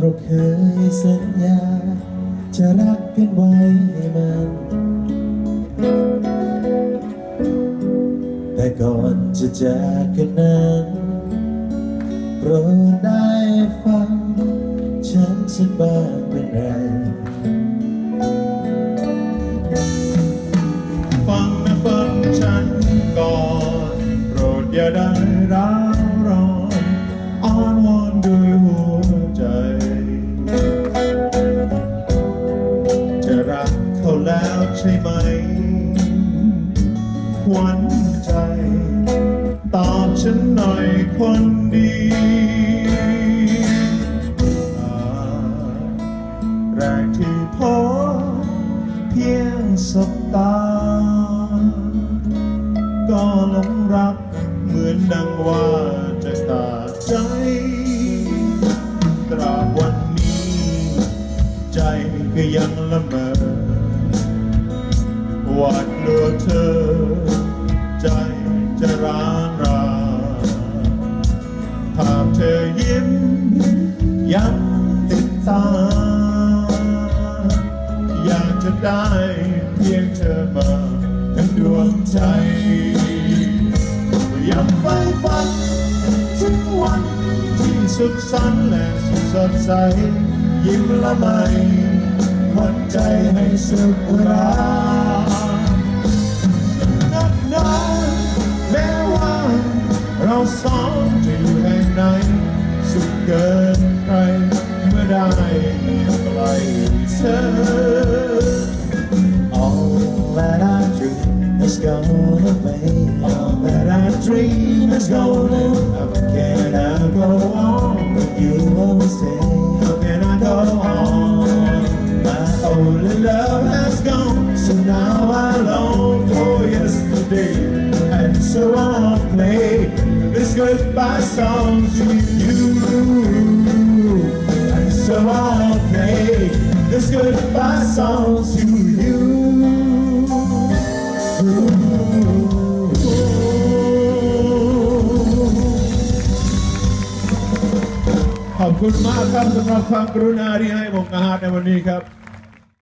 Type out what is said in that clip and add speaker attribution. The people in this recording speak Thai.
Speaker 1: เราเคยสัญา จะรักกันไว้ให้มัน แต่ก่อนจะจากกันนั้นโปรดได้ฟัง ฉันสักบ้างเป็นไร
Speaker 2: รักเขาแล้วใช่ไหม หวันใจ ตอบฉันหน่อยคนดีแรกที่พบเพียงสบตา ก็หลงรักเหมือนดังว่าจะขาดใจ ตราบวันนี้ ใจก็ยังละเมอ หวาดกลัวเธอ ใจจะร้างราภาพเธอยิ้มยังติดตา อยากจะได้เพียงเธอมาทั้งดวงใจยังไฟฝันถึงวันที่สุขสันต์และสุขสดใส ยิ้มละไมหวันใจให้สุขรา สองจะอยู่แห่งไหน สุขเกินใครเมื่อได้ใกล้เธอ
Speaker 1: All that I dream is gone away. All that I dream is gone. How can I go on when you always say?
Speaker 2: How can I go on?
Speaker 1: My
Speaker 2: Only love has gone, so now I long for yesterday. And so I'll play this goodbye song to you. And so I'll play this goodbye song to you. ขอบคุณมากครับสำหรับความกรุณาที่ให้ผมกระหาในวันนี้ครับ